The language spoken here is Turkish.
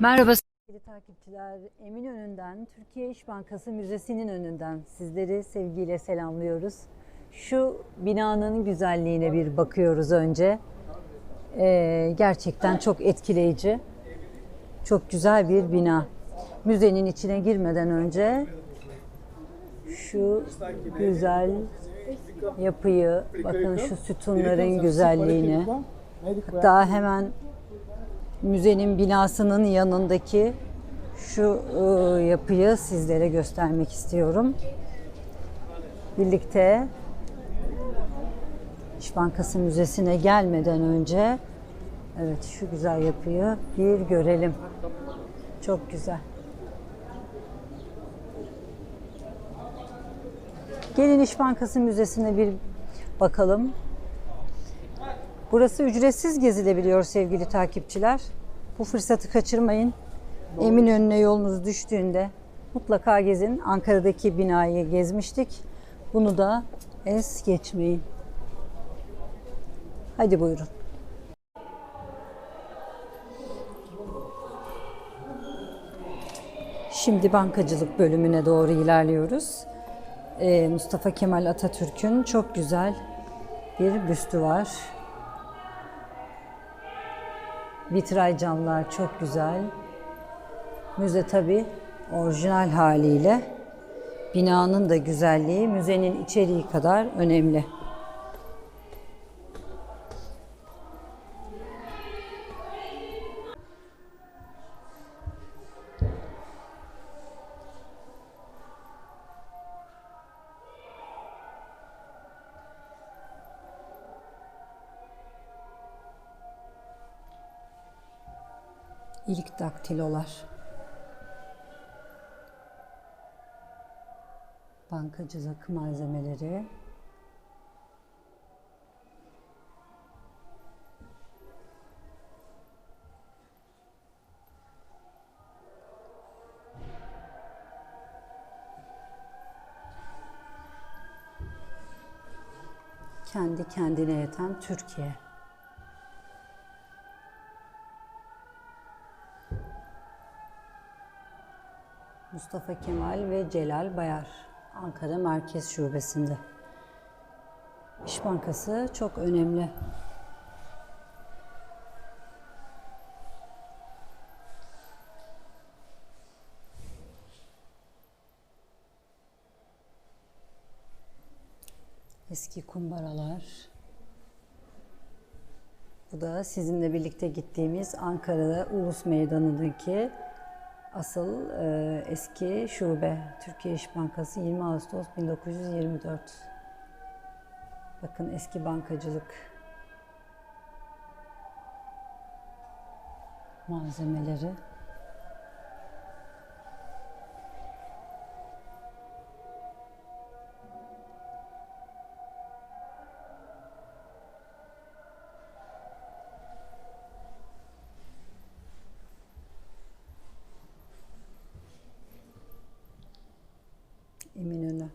Merhaba Sevgili takipçiler, Eminönü'nden, Türkiye İş Bankası Müzesi'nin önünden sizleri sevgiyle selamlıyoruz. Şu binanın güzelliğine bir bakıyoruz önce. Ee, gerçekten çok etkileyici. Çok güzel bir bina. Müzenin içine girmeden önce şu güzel yapıyı, bakın şu sütunların güzelliğini, hatta hemen müzenin binasının yanındaki şu e, yapıyı sizlere göstermek istiyorum. Birlikte İş Bankası Müzesi'ne gelmeden önce evet şu güzel yapıyı bir görelim. Çok güzel. Gelin İş Bankası Müzesi'ne bir bakalım. Burası ücretsiz gezilebiliyor sevgili takipçiler. Bu fırsatı kaçırmayın. Eminönü'ne yolunuz düştüğünde mutlaka gezin. Ankara'daki binayı gezmiştik. Bunu da es geçmeyin. Hadi buyurun. Şimdi bankacılık bölümüne doğru ilerliyoruz. Ee, Mustafa Kemal Atatürk'ün çok güzel bir büstü var. Vitray camlar çok güzel. Müze tabi orijinal haliyle. Binanın da güzelliği müzenin içeriği kadar önemli. İlk daktilolar. Bankacılık malzemeleri. Kendi kendine yeten Türkiye. Mustafa Kemal ve Celal Bayar, Ankara Merkez Şubesi'nde. İş Bankası çok önemli. Eski kumbaralar. Bu da sizinle birlikte gittiğimiz Ankara'da Ulus Meydanı'ndaki Asıl e, eski şube Türkiye İş Bankası 20 Ağustos 1924. Bakın eski bankacılık malzemeleri. y mi nena.